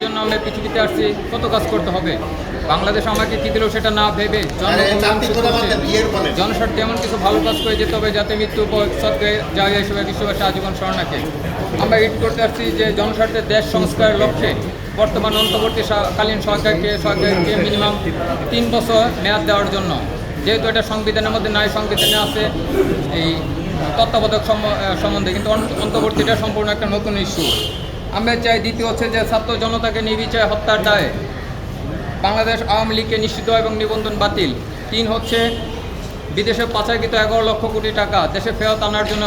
জন্য আমরা পৃথিবীতে আসছি কত কাজ করতে হবে? বাংলাদেশ আমাকে কি দিল সেটা না ভেবে জনস্বার্থে এমন কিছু ভালো কাজ করে যেতে হবে যাতে মৃত্যু সত্ত্বে জায়গা হিসেবে বিশ্ববাসী আজীবন শরণাকে আমরা ইট করতে আসছি যে জনস্বার্থে দেশ সংস্কারের লক্ষ্যে। বর্তমান অন্তর্বর্তীকালীন সরকারকে সরকারকে মিনিমাম তিন বছর মেয়াদ দেওয়ার জন্য। যেহেতু এটা সংবিধানের মধ্যে নাই সংবিধানে আছে এই তত্ত্বাবধায়ক সম- সম্বন্ধে কিন্তু অন্তর্বর্তীটা সম্পূর্ণ একটা নতুন ইস্যু আমরা চাই দ্বিতীয় হচ্ছে যে ছাত্র জনতাকে নির্বিচারে হত্যার দায় বাংলাদেশ আওয়ামী লীগকে নিষিদ্ধ এবং নিবন্ধন বাতিল। তিন হচ্ছে বিদেশে পাচারকৃত এগারো লক্ষ কোটি টাকা, দেশে ফেরত আনার জন্য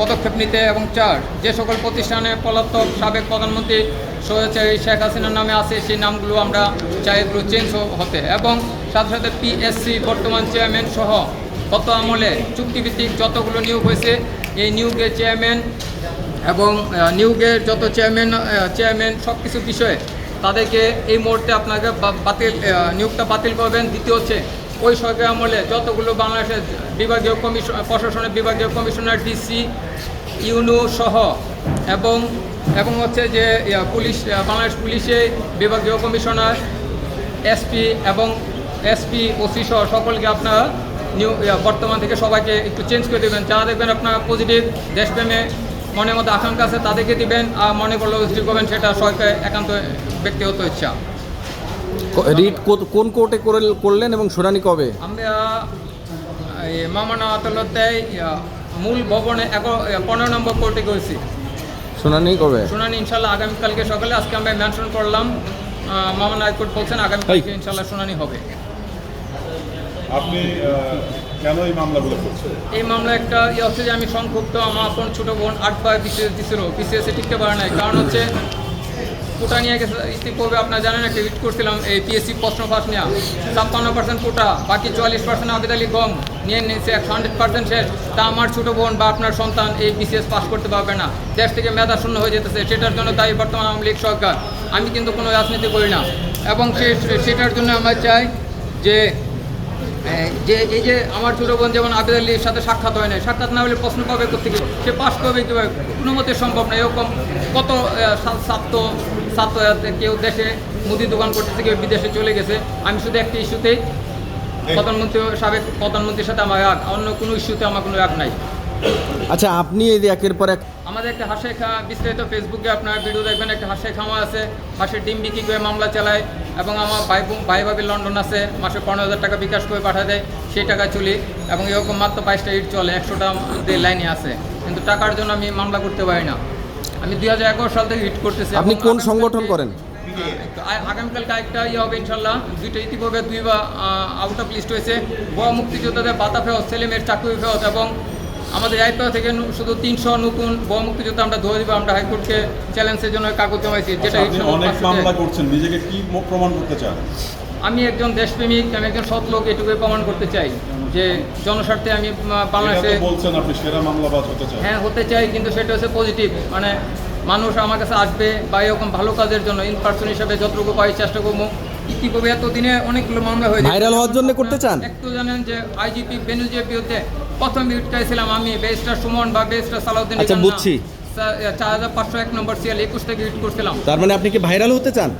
পদক্ষেপ নিতে এবং চার, যে সকল প্রতিষ্ঠানে পলাতক সাবেক প্রধানমন্ত্রী সৈয়দ শেখ হাসিনার নামে আছে, সেই নামগুলো আমরা চাই এগুলো চেঞ্জ হতে। এবং সাথে সাথে পিএসসি বর্তমান চেয়ারম্যান সহ গত আমলে চুক্তিভিত্তিক যতগুলো নিয়োগ হয়েছে, এই নিয়োগের চেয়ারম্যান এবং নিয়োগের যত চেয়ারম্যান চেয়ারম্যান সব কিছু বিষয়ে তাদেরকে এই মুহূর্তে আপনাকে বাতিল নিয়োগটা বাতিল করবেন। দ্বিতীয় হচ্ছে, ওই সরকার আমলে যতগুলো বাংলাদেশের বিভাগীয় কমিশন প্রশাসনের বিভাগীয় কমিশনার, ডিসি, ইউনো সহ এবং এবং হচ্ছে যে পুলিশ বাংলাদেশ পুলিশে বিভাগীয় কমিশনার, এসপি এবং এসপি, ওসি সহ সকলকে আপনারা নিউ বর্তমান থেকে সবাইকে একটু চেঞ্জ করে দেবেন। যারা দেখবেন আপনারা পজিটিভ দেশপ্রেমে মনের মধ্যে আকাঙ্ক্ষা আছে তাদেরকে দিবেন আর মনে করল হিস্ট্রি করবেন সেটা সরকার একান্ত ব্যক্তিগত ইচ্ছা। রিট কো- কোন কোর্টে করে- করলেন এবং শুনানি কবে? আমরা মামানা আদালতে মূল ভবনে পনেরো নম্বর কোর্টে করেছি শুনানি কবে? শুনানি ইনশাল্লাহ আগামীকালকে সকালে আজকে আমরা মেনশন করলাম। মামানা হাইকোর্ট বলছেন আগামীকালকে ইনশাল্লাহ শুনানি হবে। আপনি কেন এই মামলাগুলো করছেন? এই মামলা একটা ইয়ে হচ্ছে যে আমি সংক্ষুব্ধ, আমার আপন ছোটো বোন আটবার বিসিএস দিছিল বিসিএসে টিকতে পারে নাই। কারণ হচ্ছে, কোটা নিয়ে গেছে ইতিপূর্বে আপনারা জানেন, একটা রিট করছিলাম, এই পিএসসি প্রশ্ন ফাঁস নেওয়া ছাপ্পান্ন পার্সেন্ট কোটা, বাকি চুয়াল্লিশ পার্সেন্ট আবেদালি গম, নিয়ে নিয়েছে একশো হান্ড্রেড পার্সেন্ট শেষ। তা আমার ছোটো বোন বা আপনার সন্তান এই বিসিএস পাস করতে পারবে না। দেশ থেকে মেধা শূন্য হয়ে যেতেছে, সেটার জন্য তাই বর্তমান আওয়ামী লীগ সরকার। আমি কিন্তু কোনো রাজনীতি করি না। এবং সেটার জন্য আমরা চাই যে যে এই যে আমার ছোট বোন যেমন আবেদ আলীর সাথে সাক্ষাৎ হয় না সাক্ষাৎ না হলে প্রশ্ন পাবে কোথেকে সে পাশ করবে কীভাবে? কোনো মতে সম্ভব না। এরকম কত ছাত্র ছাত্র কেউ দেশে মুদি দোকান করতেছে কেউ বিদেশে চলে গেছে। আমি শুধু একটি ইস্যুতেই প্রধানমন্ত্রী সাবেক প্রধানমন্ত্রীর সাথে আমার এক অন্য কোনো ইস্যুতে আমার কোনো এক নাই। আচ্ছা আপনি এই যে একের পর এক আমাদের একটা হাসে খা বিস্তারিত ফেসবুকে আপনার ভিডিও দেখবেন একটা হাসে খামা আছে। হাঁসের ডিম বিক্রি করে মামলা চালায় এবং আমার ভাই ভাই ভাবি লন্ডন আছে মাসে পনেরো হাজার টাকা বিকাশ করে পাঠায় দেয় সেই টাকা চলি এবং এরকম মাত্র বাইশটা ইট চলে একশোটা আমাদের লাইনে আছে। কিন্তু টাকার জন্য আমি মামলা করতে পারি না। আমি দুই হাজার এগারো সাল থেকে হিট করতেছি আপনি কোন সংগঠন করেন? আগামীকালকে একটা ইয়ে হবে ইনশাল্লাহ দুইটা ইতিপূর্বে দুই বা আউট অফ লিস্ট হয়েছে। বড় মুক্তিযোদ্ধাদের বাতা ফেরত ছেলেমেয়ের চাকরি ফেরত এবং আমাদের আইপিও থেকে শুধু তিনশো নতুন বড় মুক্তিযোদ্ধা আমরা ধরে দিব আমরা হাইকোর্টকে চ্যালেঞ্জের জন্য কাগজ জমাইছি যেটা অনেক মামলা করছেন নিজেকে কি প্রমাণ করতে চান? আমি একজন দেশপ্রেমিক আমি একজন সৎ লোক এটুকুই প্রমাণ করতে চাই যে জনস্বার্থে আমি বাংলাদেশে বলছেন আপনি সেরা মামলাবাজ হতে চান। হ্যাঁ হতে চাই কিন্তু সেটা হচ্ছে পজিটিভ। মানে মানুষ আমার কাছে আসবে বা এরকম ভালো কাজের জন্য ইন পার্সন হিসাবে যতটুকু পাই চেষ্টা করব। কি ইতিপূর্বে এতদিনে অনেকগুলো মামলা হয়েছে। ভাইরাল হওয়ার জন্য করতে চান? একটু জানেন যে আইজিপি বেনুজির বিরুদ্ধে প্রথম ছিলাম আমি বেস্টার সুমন বা বেস্টার সালাউদ্দিন আচ্ছা, বুঝছি। চার হাজার পাঁচশো এক নম্বর সিএল একুশ থেকে হিট করছিলাম। তার মানে আপনি কি ভাইরাল হতে চান?